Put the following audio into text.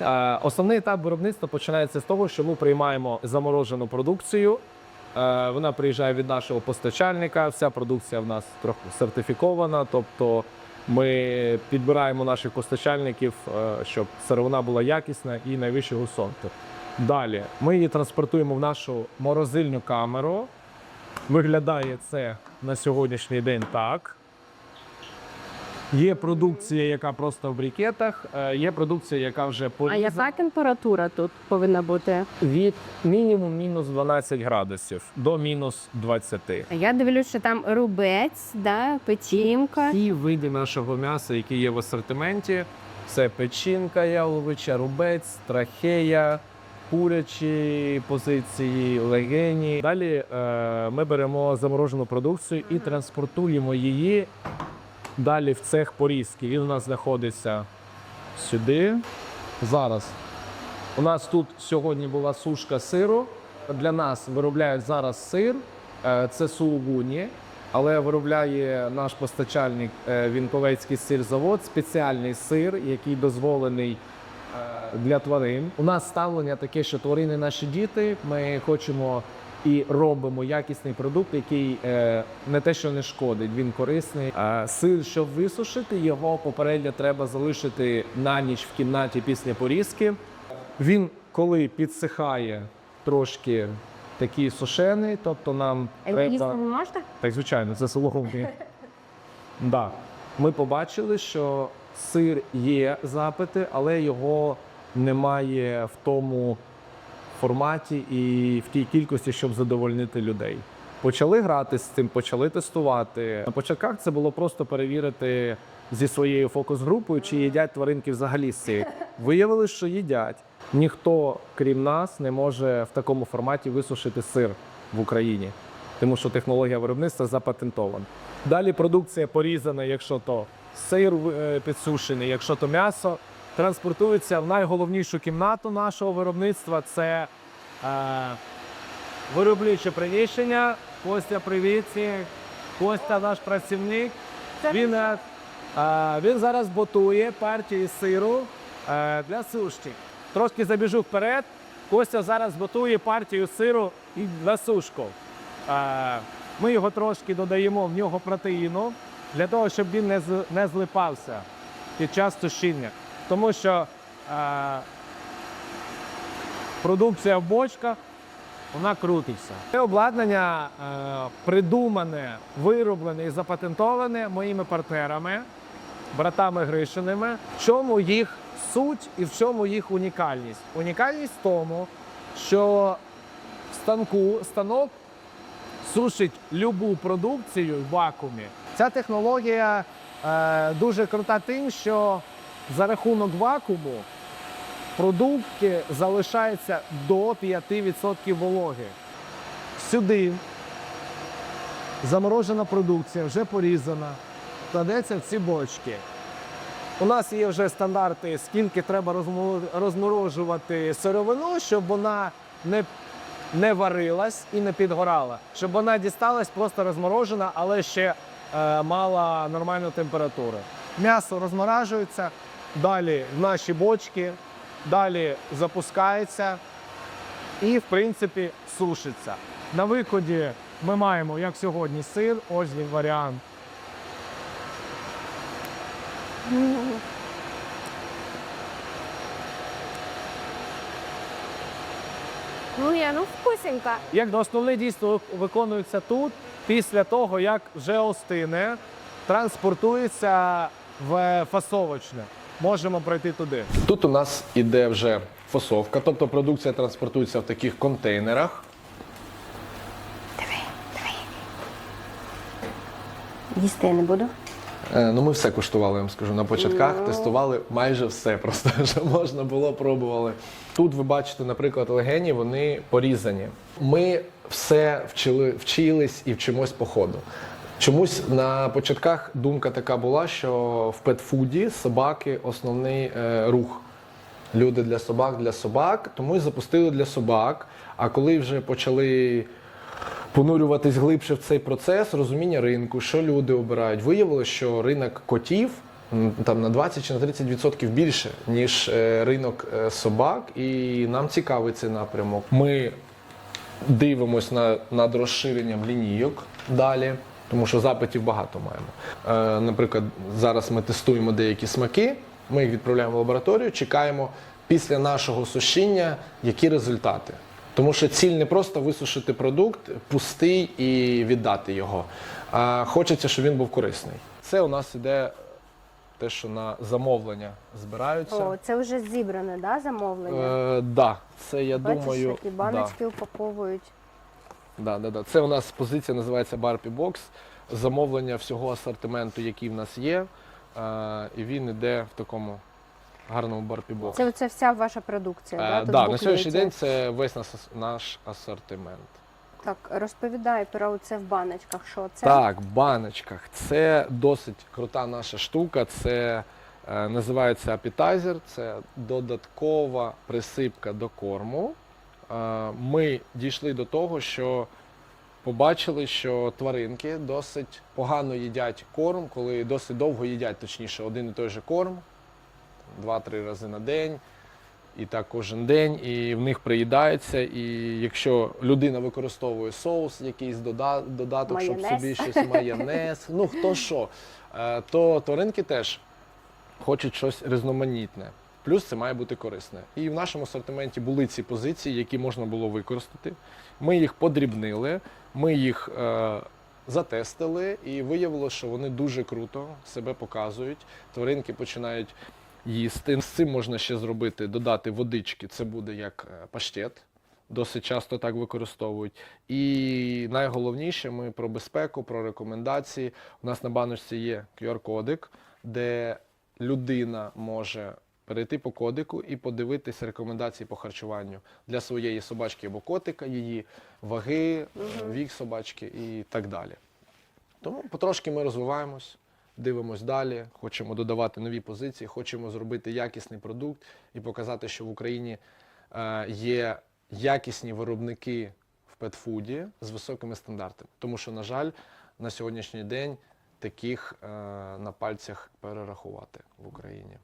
Е, Основний етап виробництва починається з того, що ми приймаємо заморожену продукцію. Е, Вона приїжджає від нашого постачальника. Вся продукція в нас трохи сертифікована. Тобто ми підбираємо наших постачальників, е, щоб сировина була якісна і найвищого сорту. Далі ми її транспортуємо в нашу морозильну камеру. Виглядає це на сьогоднішній день так. Є продукція, яка просто в брикетах, е, є продукція, яка вже А яка температура тут повинна бути? Від мінімум мінус 12 градусів до мінус 20. Я дивлюсь, що там рубець, да, печінка. Всі види нашого м'яса, які є в асортименті, це печінка яловича, рубець, трахея, курячі позиції, легені. Далі е, ми беремо заморожену продукцію і транспортуємо її далі в цех порізки. Він у нас знаходиться сюди. Зараз. У нас тут сьогодні була сушка сиру. Для нас виробляють зараз сир. Е, Це сулугуні, але виробляє наш постачальник е, Вінковецький сирзавод, спеціальний сир, який дозволений е, для тварин. У нас ставлення таке, що тварини наші діти. Ми хочемо і робимо якісний продукт, який е, не те, що не шкодить, він корисний. А сир, щоб висушити, його попередньо треба залишити на ніч в кімнаті після порізки. Він, коли підсихає трошки такий сушений, тобто нам А їсти треба. не можна? Так, звичайно, це соломки. да. Ми побачили, що сир є запити, але його немає в тому форматі і в тій кількості, щоб задовольнити людей. Почали грати з цим, почали тестувати. На початках це було просто перевірити зі своєю фокус-групою, чи їдять тваринки взагалі з сир. Виявилось, що їдять. Ніхто, крім нас, не може в такому форматі висушити сир в Україні, тому що технологія виробництва запатентована. Далі продукція порізана, якщо то сир е, підсушений, якщо то м'ясо, транспортується в найголовнішу кімнату нашого виробництва. Це е, виробниче приміщення. Костя, привіт. Костя наш працівник. Він, е, е, він зараз готує партії сиру е, для сушки. Трошки забіжу вперед. Костя зараз готує партію сиру і для сушку. Е, Ми його трошки додаємо в нього протеїну для того, щоб він не злипався під час тушіння. Тому що е, продукція в бочках вона крутиться. Це обладнання е, придумане, вироблене і запатентоване моїми партнерами, братами Гришиними. В чому їх суть і в чому їх унікальність? Унікальність в тому, що в станку станок сушить любу продукцію в вакуумі. Ця технологія е, дуже крута тим, що за рахунок вакууму продукти залишаються до 5% вологи. Сюди заморожена продукція вже порізана, кладеться в ці бочки. У нас є вже стандарти, скільки треба розморожувати сировину, щоб вона не, не варилась і не підгорала. Щоб вона дісталась просто розморожена, але ще е, мала нормальну температуру. М'ясо розморажується, далі в наші бочки, далі запускається і, в принципі, сушиться. На виході ми маємо, як сьогодні, сир, ось він варіант. Ну я ну вкусенька. Як основне дійство виконується тут, після того, як вже остине, транспортується в фасовочне. Можемо пройти туди. Тут у нас іде вже фасовка, тобто продукція транспортується в таких контейнерах. Їсти я не буду. Е, Ну, ми все куштували, я вам скажу. На початках тестували майже все, просто що можна було, пробували. Тут ви бачите, наприклад, легені, вони порізані. Ми все вчили, вчились і вчимось по ходу. Чомусь на початках думка така була, що в петфуді собаки основний е, рух. Люди для собак, для собак, тому і запустили для собак. А коли вже почали понурюватись глибше в цей процес розуміння ринку, що люди обирають, виявилося, що ринок котів там на 20 чи на 30% більше, ніж е, ринок е, собак, і нам цікавий цей напрямок. Ми дивимось на, над розширенням лінійок далі, тому що запитів багато маємо. Е, наприклад, зараз ми тестуємо деякі смаки, ми їх відправляємо в лабораторію, чекаємо після нашого сушіння, які результати. Тому що ціль не просто висушити продукт пустий і віддати його. А хочеться, щоб він був корисний. Це у нас іде те, що на замовлення збираються. О, це вже зібране, да, замовлення? Е, да, це я Бачиш, думаю. які баночки упаковують. Да, да, да. Це у нас позиція називається Barbie Box. Замовлення всього асортименту, який в нас є. Е, і він іде в такому гарному Box. Це оце вся ваша продукція, Е, да? Тут да, на сьогоднішній буклеті. день це весь наш, наш асортимент. Так, розповідай про це в баночках. Що це? Так, в баночках. Це досить крута наша штука. Це е, називається апітайзер, це додаткова присипка до корму. Ми дійшли до того, що побачили, що тваринки досить погано їдять корм, коли досить довго їдять, точніше, один і той же корм, два-три рази на день. І так кожен день, і в них приїдається. І якщо людина використовує соус, якийсь дода- додаток, щоб собі щось майонез, ну хто що, е, то тваринки теж хочуть щось різноманітне. Плюс це має бути корисне. І в нашому асортименті були ці позиції, які можна було використати. Ми їх подрібнили, ми їх е, затестили, і виявилося, що вони дуже круто себе показують. Тваринки починають їсти. З цим можна ще зробити, додати водички. Це буде як е, паштет. Досить часто так використовують. І найголовніше, ми про безпеку, про рекомендації. У нас на баночці є QR-кодик, де людина може перейти по кодику і подивитись рекомендації по харчуванню для своєї собачки або котика, її ваги, е, вік собачки і так далі. Тому потрошки ми розвиваємось, дивимось далі, хочемо додавати нові позиції, хочемо зробити якісний продукт і показати, що в Україні е, є якісні виробники в петфуді з високими стандартами. Тому що, на жаль, на сьогоднішній день таких е, на пальцях перерахувати в Україні.